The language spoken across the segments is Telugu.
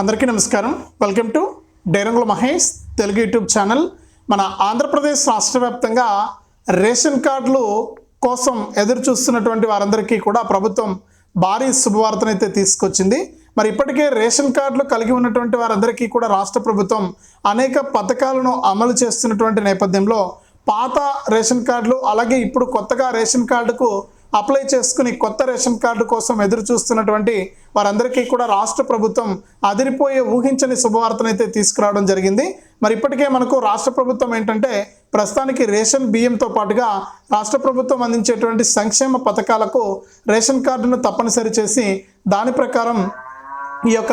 అందరికీ నమస్కారం. వెల్కమ్ టు డైరంగుల మహేష్ తెలుగు యూట్యూబ్ ఛానల్. మన ఆంధ్రప్రదేశ్ రాష్ట్ర వ్యాప్తంగా రేషన్ కార్డులు కోసం ఎదురు చూస్తున్నటువంటి వారందరికీ కూడా ప్రభుత్వం భారీ శుభవార్తనైతే తీసుకొచ్చింది. మరి ఇప్పటికే రేషన్ కార్డులు కలిగి ఉన్నటువంటి వారందరికీ కూడా రాష్ట్ర ప్రభుత్వం అనేక పథకాలను అమలు చేస్తున్నటువంటి నేపథ్యంలో పాత రేషన్ కార్డులు అలాగే ఇప్పుడు కొత్తగా రేషన్ కార్డుకు అప్లై చేసుకుని కొత్త రేషన్ కార్డు కోసం ఎదురు చూస్తున్నటువంటి వారందరికీ కూడా రాష్ట్ర ప్రభుత్వం అదిరిపోయే ఊహించని శుభవార్తనైతే తీసుకురావడం జరిగింది. మరి ఇప్పటికే మనకు రాష్ట్ర ప్రభుత్వం ఏంటంటే ప్రస్తుతానికి రేషన్ బియ్యంతో పాటుగా రాష్ట్ర ప్రభుత్వం అందించేటువంటి సంక్షేమ పథకాలకు రేషన్ కార్డును తప్పనిసరి చేసి దాని ప్రకారం ఈ యొక్క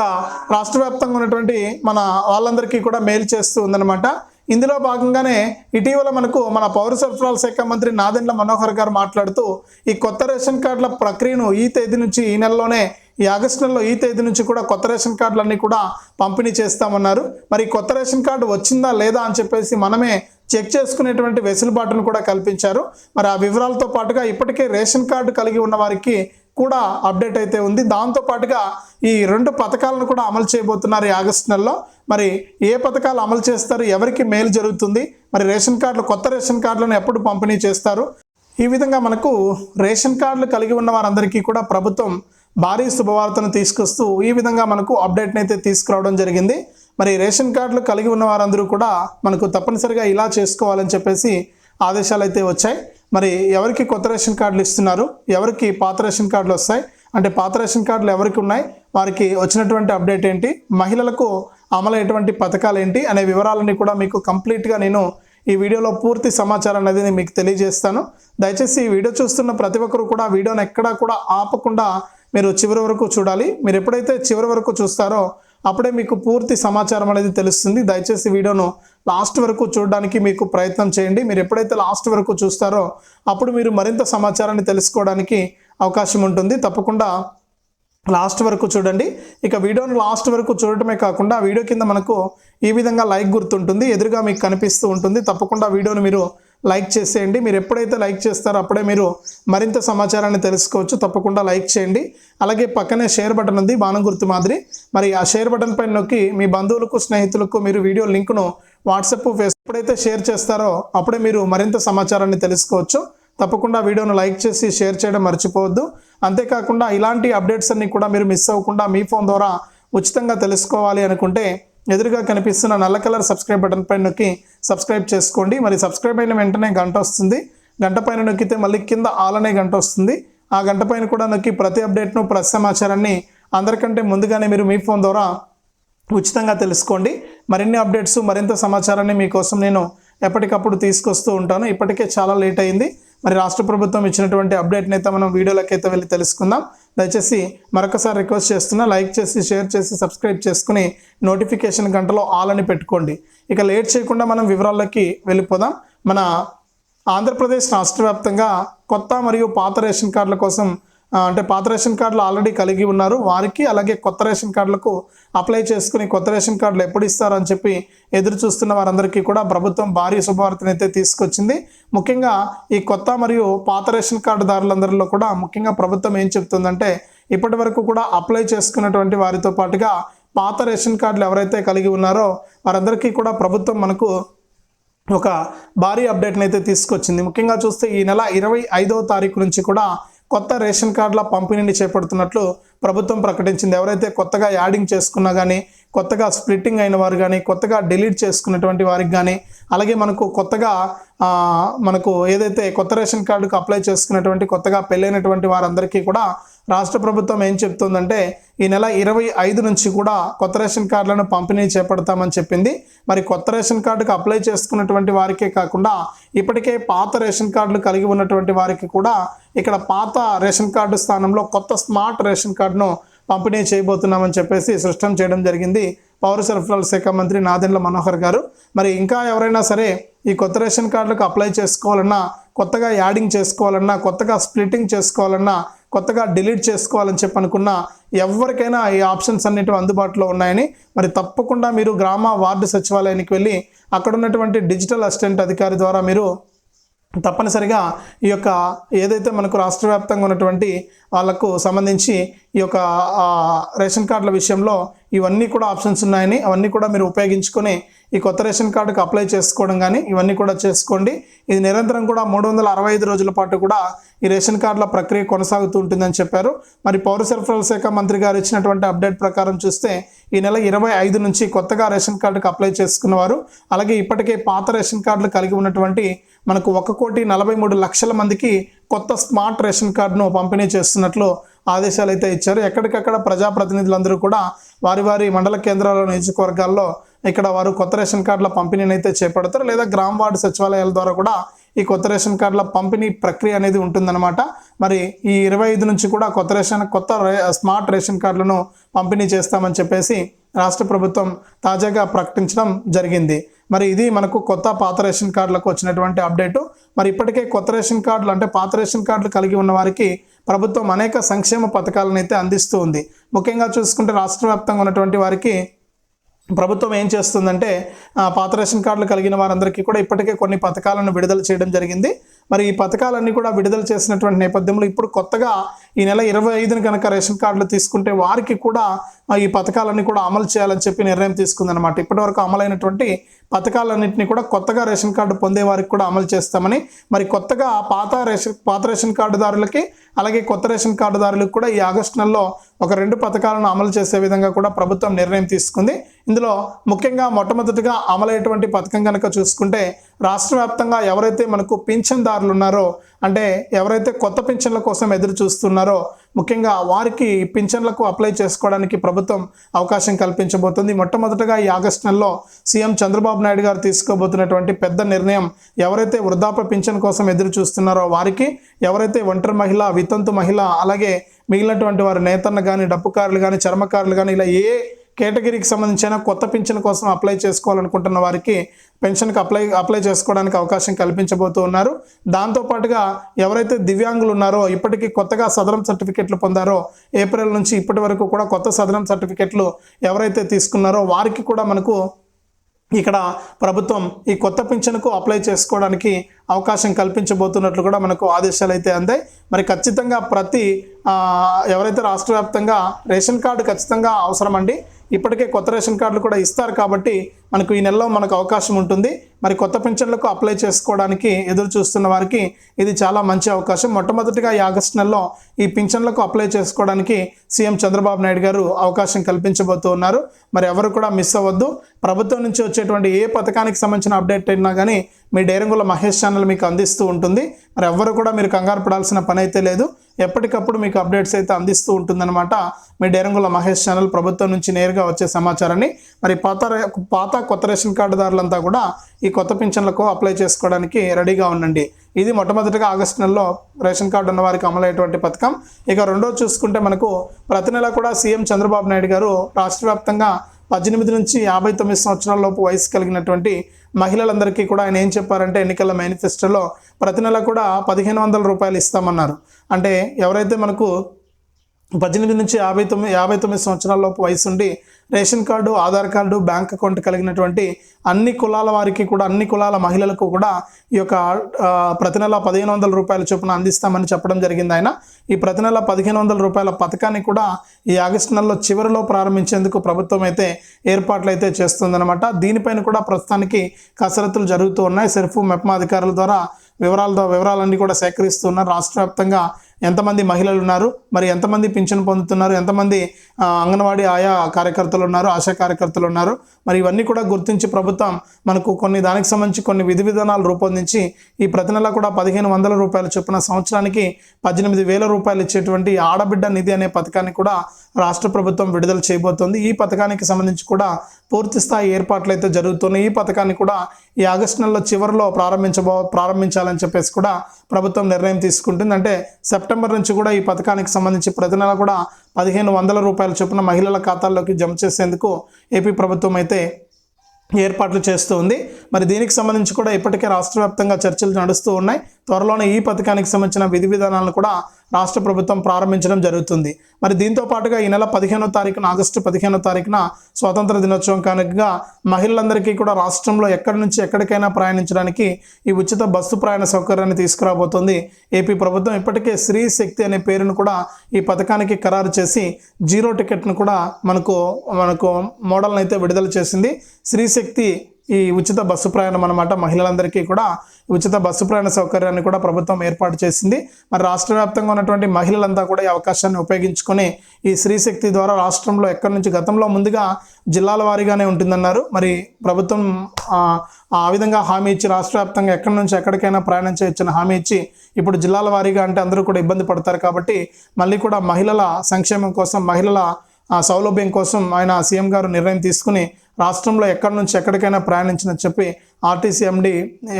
రాష్ట్ర వ్యాప్తంగా ఉన్నటువంటి మన వాళ్ళందరికీ కూడా మేలు చేస్తూ ఉందన్నమాట. ఇందులో భాగంగానే ఇటీవల మనకు మన పౌర సరఫరాల శాఖ మంత్రి నాదెండ్ల మనోహర్ గారు మాట్లాడుతూ ఈ కొత్త రేషన్ కార్డుల ప్రక్రియను ఈ తేదీ నుంచి ఈ నెలలోనే ఈ ఆగస్టు నెలలో ఈ తేదీ నుంచి కూడా కొత్త రేషన్ కార్డులన్నీ కూడా పంపిణీ చేస్తామన్నారు. మరి కొత్త రేషన్ కార్డు వచ్చిందా లేదా అని చెప్పేసి మనమే చెక్ చేసుకునేటువంటి వెసులుబాటును కూడా కల్పించారు. మరి ఆ వివరాలతో పాటుగా ఇప్పటికే రేషన్ కార్డు కలిగి ఉన్న వారికి కూడా అప్డేట్ అయితే ఉంది. దాంతో పాటుగా ఈ రెండు పథకాలను కూడా అమలు చేయబోతున్నారు ఈ ఆగస్టు నెలలో. మరి ఏ పథకాలు అమలు చేస్తారు? ఎవరికి మేలు జరుగుతుంది? మరి రేషన్ కార్డులు కొత్త రేషన్ కార్డులను ఎప్పుడు పంపిణీ చేస్తారు? ఈ విధంగా మనకు రేషన్ కార్డులు కలిగి ఉన్న వారందరికీ కూడా ప్రభుత్వం భారీ శుభవార్తను తీసుకొస్తూ ఈ విధంగా మనకు అప్డేట్ని అయితే తీసుకురావడం జరిగింది. మరి రేషన్ కార్డులు కలిగి ఉన్న వారందరూ కూడా మనకు తప్పనిసరిగా ఇలా చేసుకోవాలని చెప్పేసి ఆదేశాలు అయితే వచ్చాయి. మరి ఎవరికి కొత్త రేషన్ కార్డులు ఇస్తున్నారు? ఎవరికి పాత రేషన్ కార్డులు వస్తాయి? అంటే పాత రేషన్ కార్డులు ఎవరికి ఉన్నాయి? వారికి వచ్చినటువంటి అప్డేట్ ఏంటి? మహిళలకు అమలైనటువంటి పథకాలు ఏంటి అనే వివరాలన్నీ కూడా మీకు కంప్లీట్గా నేను ఈ వీడియోలో పూర్తి సమాచారం అనేది నేను మీకు తెలియజేస్తాను. దయచేసి ఈ వీడియో చూస్తున్న ప్రతి ఒక్కరు కూడా వీడియోని ఎక్కడా కూడా ఆపకుండా మీరు చివరి వరకు చూడాలి. మీరు ఎప్పుడైతే చివరి వరకు చూస్తారో అప్పుడే మీకు పూర్తి సమాచారం అనేది తెలుస్తుంది. దయచేసి వీడియోను లాస్ట్ వరకు చూడడానికి మీకు ప్రయత్నం చేయండి. మీరు ఎప్పుడైతే లాస్ట్ వరకు చూస్తారో అప్పుడు మీరు మరింత సమాచారాన్ని తెలుసుకోవడానికి అవకాశం ఉంటుంది. తప్పకుండా లాస్ట్ వరకు చూడండి. ఇక వీడియోని లాస్ట్ వరకు చూడటమే కాకుండా వీడియో కింద మనకు ఈ విధంగా లైక్ గుర్తుంటుంది. ఎదురుగా మీకు కనిపిస్తూ ఉంటుంది. తప్పకుండా వీడియోని మీరు లైక్ చేసేయండి. మీరు ఎప్పుడైతే లైక్ చేస్తారో అప్పుడే మీరు మరింత సమాచారాన్ని తెలుసుకోవచ్చు. తప్పకుండా లైక్ చేయండి. అలాగే పక్కనే షేర్ బటన్ ఉంది. బాణం గుర్తు మాదిరి. మరి ఆ షేర్ బటన్ పైన నొక్కి మీ బంధువులకు స్నేహితులకు మీరు వీడియో లింక్ను వాట్సాప్ ఫేస్ ఎప్పుడైతే షేర్ చేస్తారో అప్పుడే మీరు మరింత సమాచారాన్ని తెలుసుకోవచ్చు. తప్పకుండా వీడియోను లైక్ చేసి షేర్ చేయడం మర్చిపోవద్దు. అంతేకాకుండా ఇలాంటి అప్డేట్స్ అన్ని కూడా మీరు మిస్ అవ్వకుండా మీ ఫోన్ ద్వారా ఉచితంగా తెలుసుకోవాలి అనుకుంటే ఎదురుగా కనిపిస్తున్న నల్ల కలర్ సబ్స్క్రైబ్ బటన్ పైన నొక్కి సబ్స్క్రైబ్ చేసుకోండి. మరి సబ్స్క్రైబ్ అయిన వెంటనే గంట వస్తుంది. గంట పైన నొక్కితే మళ్ళీ కింద ఆల్ అనే గంట వస్తుంది. ఆ గంట పైన కూడా నొక్కి ప్రతి అప్డేట్ను ప్రతి సమాచారాన్ని అందరికంటే ముందుగానే మీరు మీ ఫోన్ ద్వారా ఉచితంగా తెలుసుకోండి. మరిన్ని అప్డేట్స్ మరింత సమాచారాన్ని మీకోసం నేను ఎప్పటికప్పుడు తీసుకొస్తూ ఉంటాను. ఇప్పటికే చాలా లేట్ అయింది. మరి రాష్ట్ర ప్రభుత్వం ఇచ్చినటువంటి అప్డేట్ని అయితే మనం వీడియోలోకి అయితే వెళ్ళి తెలుసుకుందాం. దయచేసి మరొకసారి రిక్వెస్ట్ చేస్తున్నా లైక్ చేసి షేర్ చేసి సబ్స్క్రైబ్ చేసుకుని నోటిఫికేషన్ గంటలో ఆల్ అని పెట్టుకోండి. ఇక లేట్ చేయకుండా మనం వివరాల్లోకి వెళ్ళిపోదాం. మన ఆంధ్రప్రదేశ్ రాష్ట్ర వ్యాప్తంగా కొత్త మరియు పాత రేషన్ కార్డుల కోసం అంటే పాత రేషన్ కార్డులు ఆల్రెడీ కలిగి ఉన్నారు. వారికి అలాగే కొత్త రేషన్ కార్డులకు అప్లై చేసుకుని కొత్త రేషన్ కార్డులు ఎప్పుడు ఇస్తారని చెప్పి ఎదురు చూస్తున్న వారందరికీ కూడా ప్రభుత్వం భారీ శుభవార్తను అయితే తీసుకొచ్చింది. ముఖ్యంగా ఈ కొత్త మరియు పాత రేషన్ కార్డుదారులందరిలో కూడా ముఖ్యంగా ప్రభుత్వం ఏం చెప్తుందంటే ఇప్పటి వరకు కూడా అప్లై చేసుకున్నటువంటి వారితో పాటుగా పాత రేషన్ కార్డులు ఎవరైతే కలిగి ఉన్నారో వారందరికీ కూడా ప్రభుత్వం మనకు ఒక భారీ అప్డేట్ని అయితే తీసుకొచ్చింది. ముఖ్యంగా చూస్తే ఈ నెల ఇరవై ఐదవ తారీఖు నుంచి కూడా కొత్త రేషన్ కార్డుల పంపిణీని చేపడుతున్నట్లు ప్రభుత్వం ప్రకటించింది. ఎవరైతే కొత్తగా యాడింగ్ చేసుకున్నా కానీ కొత్తగా స్ప్లిట్టింగ్ అయిన వారు కానీ కొత్తగా డిలీట్ చేసుకున్నటువంటి వారికి కానీ అలాగే మనకు కొత్తగా మనకు ఏదైతే కొత్త రేషన్ కార్డుకు అప్లై చేసుకున్నటువంటి కొత్తగా పెళ్ళైనటువంటి వారందరికీ కూడా రాష్ట్ర ప్రభుత్వం ఏం చెప్తుందంటే ఈ నెల ఇరవై ఐదు నుంచి కూడా కొత్త రేషన్ కార్డులను పంపిణీ చేపడతామని చెప్పింది. మరి కొత్త రేషన్ కార్డుకు అప్లై చేసుకున్నటువంటి వారికే కాకుండా ఇప్పటికే పాత రేషన్ కార్డులు కలిగి ఉన్నటువంటి వారికి కూడా ఇక్కడ పాత రేషన్ కార్డు స్థానంలో కొత్త స్మార్ట్ రేషన్ కార్డు కార్డును పంపిణీ చేయబోతున్నామని చెప్పేసి స్పష్టం చేయడం జరిగింది. పౌర సరఫరాల శాఖ మంత్రి నాదెండ్ల మనోహర్ గారు. మరి ఇంకా ఎవరైనా సరే ఈ కొత్త రేషన్ కార్డులకు అప్లై చేసుకోవాలన్నా కొత్తగా యాడింగ్ చేసుకోవాలన్నా కొత్తగా స్ప్లిట్టింగ్ చేసుకోవాలన్నా కొత్తగా డిలీట్ చేసుకోవాలని చెప్పి అనుకున్నా ఎవరికైనా ఈ ఆప్షన్స్ అన్నిటి అందుబాటులో ఉన్నాయని మరి తప్పకుండా మీరు గ్రామ వార్డు సచివాలయానికి వెళ్ళి అక్కడ ఉన్నటువంటి డిజిటల్ అసిస్టెంట్ అధికారి ద్వారా మీరు తప్పనిసరిగా ఈ యొక్క ఏదైతే మనకు రాష్ట్ర వ్యాప్తంగా ఉన్నటువంటి వాళ్ళకు సంబంధించి ఈ యొక్క రేషన్ కార్డుల విషయంలో ఇవన్నీ కూడా ఆప్షన్స్ ఉన్నాయని అవన్నీ కూడా మీరు ఉపయోగించుకొని ఈ కొత్త రేషన్ కార్డుకు అప్లై చేసుకోవడం కానీ ఇవన్నీ కూడా చేసుకోండి. ఇది నిరంతరం కూడా మూడు వందల అరవై ఐదు రోజుల పాటు కూడా ఈ రేషన్ కార్డుల ప్రక్రియ కొనసాగుతూ ఉంటుందని చెప్పారు. మరి పౌర సరఫరాల శాఖ మంత్రి గారు ఇచ్చినటువంటి అప్డేట్ ప్రకారం చూస్తే ఈ నెల ఇరవై ఐదు నుంచి కొత్తగా రేషన్ కార్డుకు అప్లై చేసుకున్నవారు అలాగే ఇప్పటికే పాత రేషన్ కార్డులు కలిగి ఉన్నటువంటి మనకు ఒక కోటి నలభై మూడు లక్షల మందికి కొత్త స్మార్ట్ రేషన్ కార్డును పంపిణీ చేస్తున్నట్లు ఆదేశాలు అయితే ఇచ్చారు. ఎక్కడికక్కడ ప్రజాప్రతినిధులందరూ కూడా వారి వారి మండల కేంద్రాల నియోజకవర్గాల్లో ఇక్కడ వారు కొత్త రేషన్ కార్డుల పంపిణీని అయితే చేపడతారు. లేదా గ్రామ వార్డు సచివాలయాల ద్వారా కూడా ఈ కొత్త రేషన్ కార్డుల పంపిణీ ప్రక్రియ అనేది ఉంటుందన్నమాట. మరి ఈ ఇరవై ఐదు నుంచి కూడా కొత్త రేషన్ కొత్త రే- స్మార్ట్ రేషన్ కార్డులను పంపిణీ చేస్తామని చెప్పేసి రాష్ట్ర ప్రభుత్వం తాజాగా ప్రకటించడం జరిగింది. మరి ఇది మనకు కొత్త పాత రేషన్ కార్డులకు వచ్చినటువంటి అప్డేటు మరి ఇప్పటికే కొత్త రేషన్ కార్డులు అంటే పాత రేషన్ కార్డులు కలిగి ఉన్న వారికి ప్రభుత్వం అనేక సంక్షేమ పథకాలను అయితే అందిస్తూ ఉంది. ముఖ్యంగా చూసుకుంటే రాష్ట్ర వ్యాప్తంగా ఉన్నటువంటి వారికి ప్రభుత్వం ఏం చేస్తుందంటే పాత రేషన్ కార్డులు కలిగిన వారందరికీ కూడా ఇప్పటికే కొన్ని పథకాలను విడుదల చేయడం జరిగింది. మరి ఈ పథకాలన్నీ కూడా విడుదల చేసినటువంటి నేపథ్యంలో ఇప్పుడు కొత్తగా ఈ నెల ఇరవై ఐదున కనుక రేషన్ కార్డులు తీసుకుంటే వారికి కూడా ఈ పథకాలన్నీ కూడా అమలు చేయాలని చెప్పి నిర్ణయం తీసుకుందనమాట ఇప్పటివరకు అమలైనటువంటి పథకాలన్నింటినీ కూడా కొత్తగా రేషన్ కార్డు పొందే వారికి కూడా అమలు చేస్తామని మరి కొత్తగా పాత రేషన్ పాత రేషన్ కార్డుదారులకి అలాగే కొత్త రేషన్ కార్డుదారులకు కూడా ఈ ఆగస్టు నెలలో ఒక రెండు పథకాలను అమలు చేసే విధంగా కూడా ప్రభుత్వం నిర్ణయం తీసుకుంది. ఇందులో ముఖ్యంగా మొట్టమొదటిగా అమలైనటువంటి పథకం కనుక చూసుకుంటే రాష్ట్ర వ్యాప్తంగా ఎవరైతే మనకు పింఛన్దారులు ఉన్నారో అంటే ఎవరైతే కొత్త పింఛన్ల కోసం ఎదురు చూస్తున్నారో ముఖ్యంగా వారికి పింఛన్లకు అప్లై చేసుకోవడానికి ప్రభుత్వం అవకాశం కల్పించబోతుంది. మొట్టమొదటగా ఈ ఆగస్టు నెలలో సీఎం చంద్రబాబు నాయుడు గారు తీసుకోబోతున్నటువంటి పెద్ద నిర్ణయం ఎవరైతే వృద్ధాప్య పింఛన్ కోసం ఎదురు చూస్తున్నారో వారికి ఎవరైతే ఒంటరి మహిళ వితంతు మహిళ అలాగే మిగిలినటువంటి వారు నేతన్న కానీ డప్పుకారులు కానీ చర్మకారులు కానీ ఇలా ఏ కేటగిరీకి సంబంధించిన కొత్త పింఛన్ కోసం అప్లై చేసుకోవాలనుకుంటున్న వారికి పెన్షన్కి అప్లై అప్లై చేసుకోవడానికి అవకాశం కల్పించబోతూ ఉన్నారు. దాంతోపాటుగా ఎవరైతే దివ్యాంగులు ఉన్నారో ఇప్పటికీ కొత్తగా సదరం సర్టిఫికెట్లు పొందారో ఏప్రిల్ నుంచి ఇప్పటి వరకు కూడా కొత్త సదరం సర్టిఫికెట్లు ఎవరైతే తీసుకున్నారో వారికి కూడా మనకు ఇక్కడ ప్రభుత్వం ఈ కొత్త పింఛన్కు అప్లై చేసుకోవడానికి అవకాశం కల్పించబోతున్నట్లు కూడా మనకు ఆదేశాలు అయితే అందాయి. మరి ఖచ్చితంగా ప్రతి ఎవరైతే రాష్ట్ర వ్యాప్తంగా రేషన్ కార్డు ఖచ్చితంగా అవసరం అండి ఇప్పటికే కొత్త రేషన్ కార్డులు కూడా ఇస్తారు కాబట్టి మనకు ఈ నెలలో మనకు అవకాశం ఉంటుంది. మరి కొత్త పెన్షన్లకు అప్లై చేసుకోవడానికి ఎదురు చూస్తున్న వారికి ఇది చాలా మంచి అవకాశం. మొట్టమొదటిగా ఈ ఆగస్టు నెలలో ఈ పింఛన్లకు అప్లై చేసుకోవడానికి సీఎం చంద్రబాబు నాయుడు గారు అవకాశం కల్పించబోతూ ఉన్నారు. మరి ఎవరు కూడా మిస్ అవ్వద్దు. ప్రభుత్వం నుంచి వచ్చేటువంటి ఏ పథకానికి సంబంధించిన అప్డేట్ అయినా కానీ మీ డైరంగుల మహేష్ ఛానల్ మీకు అందిస్తూ ఉంటుంది. మరి ఎవ్వరు కూడా మీరు కంగారు పడాల్సిన పని అయితే లేదు. ఎప్పటికప్పుడు మీకు అప్డేట్స్ అయితే అందిస్తూ ఉంటుందన్నమాట మీ డైరంగుల మహేష్ ఛానల్ ప్రభుత్వం నుంచి నేరుగా వచ్చే సమాచారాన్ని. మరి పాత పాత కొత్త రేషన్ కార్డుదారులంతా కూడా ఈ కొత్త పింఛన్లకు అప్లై చేసుకోవడానికి రెడీగా ఉండండి. ఇది మొట్టమొదటిగా ఆగస్టు నెలలో రేషన్ కార్డు ఉన్న వారికి అమలయ్యేటువంటి పథకం. ఇక రెండో చూసుకుంటే మనకు ప్రతి నెల కూడా సీఎం చంద్రబాబు నాయుడు గారు రాష్ట్ర వ్యాప్తంగా పద్దెనిమిది నుంచి యాభై తొమ్మిది సంవత్సరాల లోపు వయసు కలిగినటువంటి మహిళలందరికీ కూడా ఆయన ఏం చెప్పారంటే ఎన్నికల మేనిఫెస్టోలో ప్రతి నెల కూడా పదిహేను వందల రూపాయలు ఇస్తామన్నారు. అంటే ఎవరైతే మనకు పద్దెనిమిది నుంచి యాభై తొమ్మిది యాభై తొమ్మిది సంవత్సరాల లోపు వయసు ఉండి ration card Aadhaar card bank account కలిగినటువంటి అన్ని కులాల వారికి కూడా అన్ని కులాల మహిళలకు కూడా ఈ యొక్క ప్రతి నెల పదిహేను వందల రూపాయల చొప్పున అందిస్తామని చెప్పడం జరిగింది ఆయన. ఈ ప్రతి నెల పదిహేను వందల రూపాయల పథకాన్ని కూడా ఈ ఆగస్టు నెలలో చివరిలో ప్రారంభించేందుకు ప్రభుత్వం అయితే ఏర్పాట్లు అయితే చేస్తుందన్నమాట. దీనిపైన కూడా ప్రస్తుతానికి కసరత్తులు జరుగుతూ ఉన్నాయి. సెర్ఫ్ మెప్మా అధికారుల ద్వారా వివరాలతో వివరాలన్నీ కూడా సేకరిస్తున్నారు రాష్ట్ర వ్యాప్తంగా ఎంతమంది మహిళలు ఉన్నారు? మరి ఎంతమంది పింఛను పొందుతున్నారు? ఎంతమంది అంగన్వాడీ ఆయా కార్యకర్తలు ఉన్నారు ఆశా కార్యకర్తలు ఉన్నారు? మరి ఇవన్నీ కూడా గుర్తించి ప్రభుత్వం మనకు కొన్ని దానికి సంబంధించి కొన్ని విధి విధానాలు రూపొందించి ఈ ప్రతి నెల కూడా పదిహేను వందల రూపాయల చొప్పున సంవత్సరానికి పద్దెనిమిది వేల రూపాయలు ఇచ్చేటువంటి ఆడబిడ్డ నిధి అనే పథకాన్ని కూడా రాష్ట్ర ప్రభుత్వం విడుదల చేయబోతోంది. ఈ పథకానికి సంబంధించి కూడా పూర్తి స్థాయి ఏర్పాట్లు అయితే జరుగుతున్నాయి. ఈ పథకాన్ని కూడా ఈ ఆగస్టు నెలలో చివరిలో ప్రారంభించబో ప్రారంభించాలని చెప్పేసి కూడా ప్రభుత్వం నిర్ణయం తీసుకుంటుంది. అంటే సెప్టెంబర్ నుంచి కూడా ఈ పథకానికి సంబంధించి ప్రతి నెల కూడా పదిహేను వందల రూపాయల చొప్పున మహిళల ఖాతాల్లోకి జమ చేసేందుకు ఏపీ ప్రభుత్వం అయితే ఏర్పాట్లు చేస్తూ ఉంది. మరి దీనికి సంబంధించి కూడా ఇప్పటికే రాష్ట్ర వ్యాప్తంగా చర్చలు నడుస్తూ ఉన్నాయి. త్వరలోనే ఈ పథకానికి సంబంధించిన విధి విధానాలను కూడా రాష్ట్ర ప్రభుత్వం ప్రారంభించడం జరుగుతుంది. మరి దీంతో పాటుగా ఈ నెల పదిహేనో తారీఖున ఆగస్టు పదిహేనో తారీఖున స్వాతంత్ర దినోత్సవం కానుకగా మహిళలందరికీ కూడా రాష్ట్రంలో ఎక్కడి నుంచి ఎక్కడికైనా ప్రయాణించడానికి ఈ ఉచిత బస్సు ప్రయాణ సౌకర్యాన్ని తీసుకురాబోతోంది. ఏపీ ప్రభుత్వం ఇప్పటికే స్త్రీ శక్తి అనే పేరును కూడా ఈ పథకానికి ఖరారు చేసి జీరో టికెట్ను కూడా మనకు మనకు మోడల్ని అయితే విడుదల చేసింది. స్త్రీ శక్తి ఈ ఉచిత బస్సు ప్రయాణం అనమాట మహిళలందరికీ కూడా ఉచిత బస్సు ప్రయాణ సౌకర్యాన్ని కూడా ప్రభుత్వం ఏర్పాటు చేసింది. మరి రాష్ట్ర వ్యాప్తంగా ఉన్నటువంటి మహిళలంతా కూడా ఈ అవకాశాన్ని ఉపయోగించుకొని ఈ స్త్రీ శక్తి ద్వారా రాష్ట్రంలో ఎక్కడి నుంచి గతంలో ముందుగా జిల్లాల వారీగానే ఉంటుందన్నారు. మరి ప్రభుత్వం ఆ, ఆ విధంగా హామీ ఇచ్చి రాష్ట్ర వ్యాప్తంగా ఎక్కడి నుంచి ఎక్కడికైనా ప్రయాణం చేయొచ్చని హామీ ఇచ్చి ఇప్పుడు జిల్లాల వారీగా అంటే అందరూ కూడా ఇబ్బంది పడతారు కాబట్టి మళ్ళీ కూడా మహిళల సంక్షేమం కోసం మహిళల ఆ సౌలభ్యం కోసం ఆయన సీఎం గారు నిర్ణయం తీసుకుని రాష్ట్రంలో ఎక్కడి నుంచి ఎక్కడికైనా ప్రయాణించని చెప్పి ఆర్టీసీ ఎండి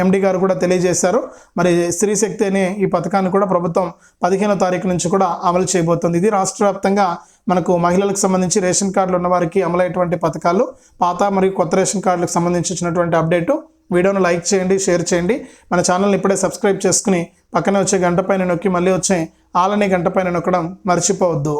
ఎండి గారు కూడా తెలియజేశారు. మరి స్త్రీశక్తి అనే ఈ పథకాన్ని కూడా ప్రభుత్వం పదిహేనో తారీఖు నుంచి కూడా అమలు చేయబోతుంది. ఇది రాష్ట్ర వ్యాప్తంగా మనకు మహిళలకు సంబంధించి రేషన్ కార్డులు ఉన్న వారికి పథకాలు. పాత మరియు కొత్త రేషన్ కార్డులకు సంబంధించి ఇచ్చినటువంటి అప్డేటు. వీడియోను లైక్ చేయండి షేర్ చేయండి. మన ఛానల్ని ఇప్పుడే సబ్స్క్రైబ్ చేసుకుని పక్కనే వచ్చే గంట పైన నొక్కి మళ్ళీ వచ్చే ఆలనే గంట పైన నొక్కడం మర్చిపోవద్దు.